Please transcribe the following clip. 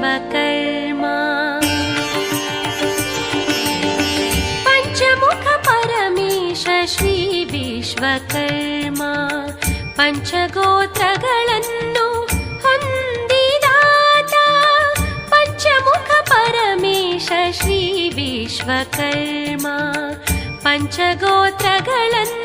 Vishwakarma पञ्चमुख Paramesh Shri Vishwakarma ಪಂಚಗೋತ್ರಗಳನ್ನು ಹೊಂದಿದಾತ ಪಂಚಮುಖ Paramesha Shri Vishwakarma ಪಂಚಗೋತ್ರಗಳನ್ನು